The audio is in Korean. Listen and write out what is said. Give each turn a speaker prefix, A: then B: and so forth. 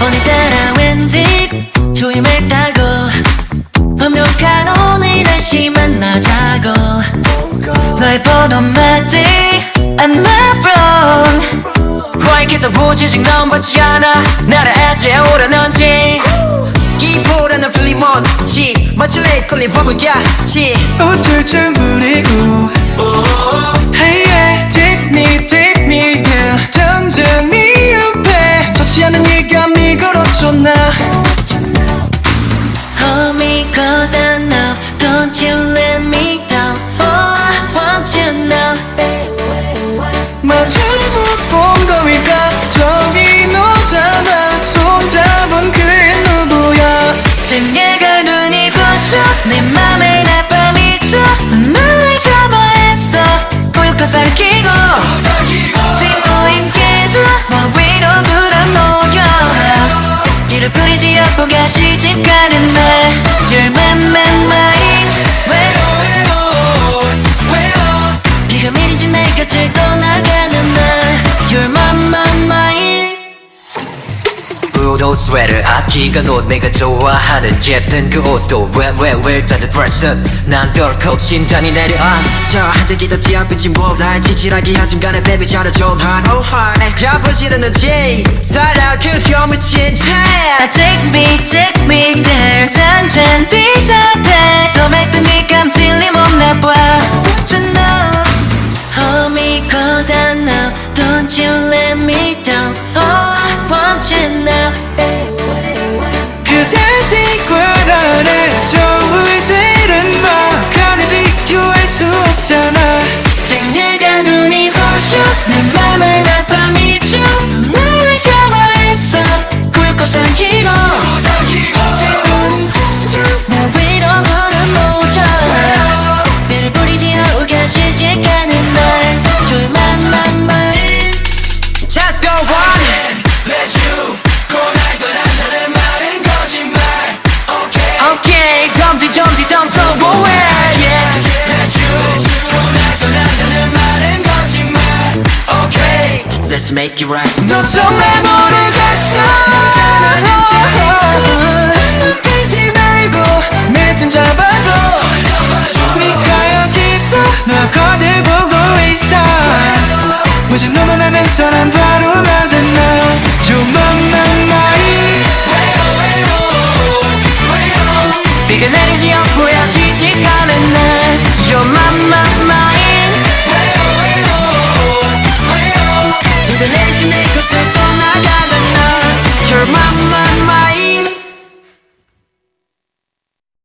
A: 오늘따라 왠지 조임했다고? 완벽한 오늘 다시 만나자고. 널 보던 마디 I'm not wrong.
B: 화이트에서 부지직 넌 받지 않아? 나를 애태우려는지
C: 마치 레이컬리 버블같이
D: 어쩔 충분히고 Hey yeah take me take me down 당장 네 옆에 좋지 않은 예감이 걸어줘 나
A: Homie cause I know Don't you let me
B: 부도 스웨터 아끼가 옷 내가 좋아하는 쨌든 그 옷도 왜왜왜 dress up 난 덜컥 심장이 내려앉아
C: 저 한자기도 뒤앞이지 뭘다 지질하기 한 순간에 baby 잘해줘 hard oh hard 펴보지는 너지 살아 그 혐을 진짜
A: 아, Take me, take me there. 잔잔 비슷해. 소맥던 네감 틀림없나 봐. Want you know? Homie cause I know Don't you let me down. Oh punching now.
C: Let's make it right.
D: 너 정말 모르겠어. 눈 끌지 말고 내 손 잡아줘. 네가 여기서 나 거들 보고 있어. 무슨 놈을 아는 사람